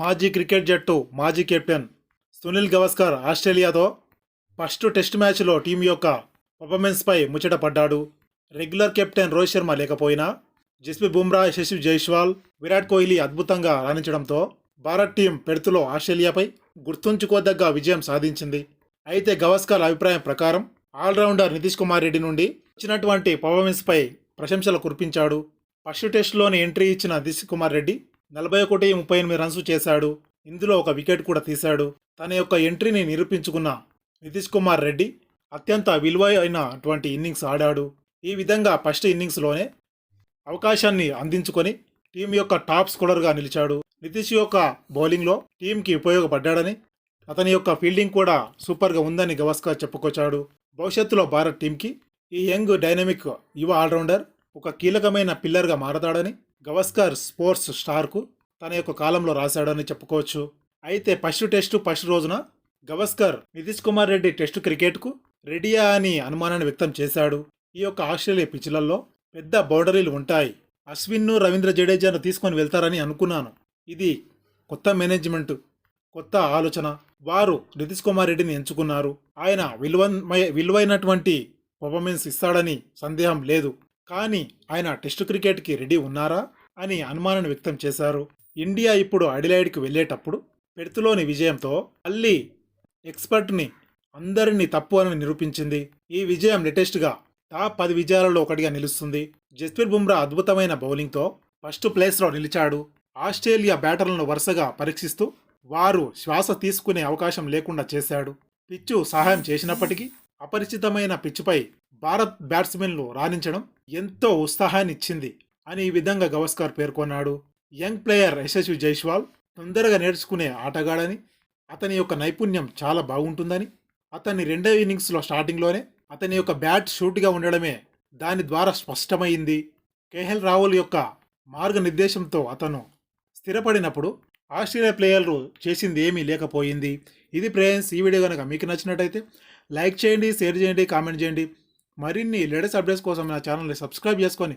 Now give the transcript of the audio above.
మాజీ క్రికెట్ జట్టు మాజీ కెప్టెన్ సునీల్ గవస్కర్ ఆస్ట్రేలియాతో ఫస్ట్ టెస్ట్ మ్యాచ్లో టీం యొక్క పర్ఫార్మెన్స్పై ముచ్చట పడ్డాడు. రెగ్యులర్ కెప్టెన్ రోహిత్ శర్మ లేకపోయినా జస్ప్రీత్ బుమ్రా శశి జైస్వాల్ విరాట్ కోహ్లీ అద్భుతంగా రాణించడంతో భారత్ టీం పెడుతులో ఆస్ట్రేలియాపై గుర్తుంచుకోదగ్గ విజయం సాధించింది. అయితే గవస్కర్ అభిప్రాయం ప్రకారం ఆల్రౌండర్ నితీష్ కుమార్ రెడ్డి నుండి ఇచ్చినటువంటి పర్ఫార్మెన్స్పై ప్రశంసలు కురిపించాడు. ఫస్ట్ టెస్ట్లోని ఎంట్రీ ఇచ్చిన నితీష్ కుమార్ రెడ్డి నలభై ఒకటి ముప్పై ఎనిమిది రన్స్ చేశాడు. ఇందులో ఒక వికెట్ కూడా తీశాడు. తన యొక్క ఎంట్రీని నిరూపించుకున్న నితీష్ కుమార్ రెడ్డి అత్యంత విలువైనటువంటి ఇన్నింగ్స్ ఆడాడు. ఈ విధంగా ఫస్ట్ ఇన్నింగ్స్లోనే అవకాశాన్ని అందించుకొని టీం యొక్క టాప్ స్కోరర్గా నిలిచాడు. నితీష్ యొక్క బౌలింగ్లో టీంకి ఉపయోగపడ్డాడని అతని యొక్క ఫీల్డింగ్ కూడా సూపర్గా ఉందని గవస్కర్ చెప్పుకొచ్చాడు. భవిష్యత్తులో భారత్ టీంకి ఈ యంగ్ డైనమిక్ యువ ఆల్రౌండర్ ఒక కీలకమైన పిల్లర్గా మారతాడని గవస్కర్ స్పోర్ట్స్ స్టార్కు తన యొక్క కాలంలో రాశాడని చెప్పుకోవచ్చు. అయితే ఫస్ట్ టెస్టు ఫస్ట్ రోజున గవస్కర్ నితీష్ కుమార్ రెడ్డి టెస్ట్ క్రికెట్కు రెడీయా అని అనుమానాన్ని వ్యక్తం చేశాడు. ఈ యొక్క ఆస్ట్రేలియా పిచ్లలో పెద్ద బౌండరీలు ఉంటాయి. అశ్విన్ను రవీంద్ర జడేజాను తీసుకొని వెళ్తారని అనుకున్నాను. ఇది కొత్త మేనేజ్మెంట్ కొత్త ఆలోచన. వారు నితీష్ కుమార్ రెడ్డిని ఎంచుకున్నారు. ఆయన విలువమయ విలువైనటువంటి పర్ఫార్మెన్స్ ఇస్తాడని సందేహం లేదు. కానీ ఆయన టెస్ట్ క్రికెట్కి రెడీ ఉన్నారా? అని అనుమానం వ్యక్తం చేశారు. ఇండియా ఇప్పుడు అడిలైడ్కి వెళ్ళేటప్పుడు పెర్త్లోని విజయంతో మళ్ళీ ఎక్స్పర్ట్ని అందరినీ తప్పు అని నిరూపించింది. ఈ విజయం లేటెస్ట్గా టాప్ పది విజయాలలో ఒకటిగా నిలుస్తుంది. జస్ప్రీత్ బుమ్రా అద్భుతమైన బౌలింగ్తో ఫస్ట్ ప్లేస్లో నిలిచాడు. ఆస్ట్రేలియా బ్యాటర్లను వరుసగా పరీక్షిస్తూ వారు శ్వాస తీసుకునే అవకాశం లేకుండా చేశాడు. పిచ్చు సహాయం చేసినప్పటికీ అపరిచితమైన పిచ్చుపై భారత్ బ్యాట్స్మెన్లు రాణించడం ఎంతో ఉత్సాహాన్ని ఇచ్చింది అని ఈ విధంగా గవస్కర్ పేర్కొన్నాడు. యంగ్ ప్లేయర్ యశస్వి జైస్వాల్ తొందరగా నేర్చుకునే ఆటగాడని అతని యొక్క నైపుణ్యం చాలా బాగుంటుందని అతని రెండవ ఇన్నింగ్స్లో స్టార్టింగ్లోనే అతని యొక్క బ్యాట్ షూట్గా ఉండడమే దాని ద్వారా స్పష్టమైంది. కేఎల్ రాహుల్ యొక్క మార్గనిర్దేశంతో అతను స్థిరపడినప్పుడు ఆస్ట్రేలియా ప్లేయర్లు చేసింది ఏమీ లేకపోయింది. ఇది ప్రేయన్స్ ఈ వీడియో కనుక మీకు నచ్చినట్టయితే లైక్ చేయండి షేర్ చేయండి కామెంట్ చేయండి. మరిన్ని లేటెస్ట్ అప్డేట్స్ కోసం నా ఛానల్ని సబ్స్క్రైబ్ చేసుకొని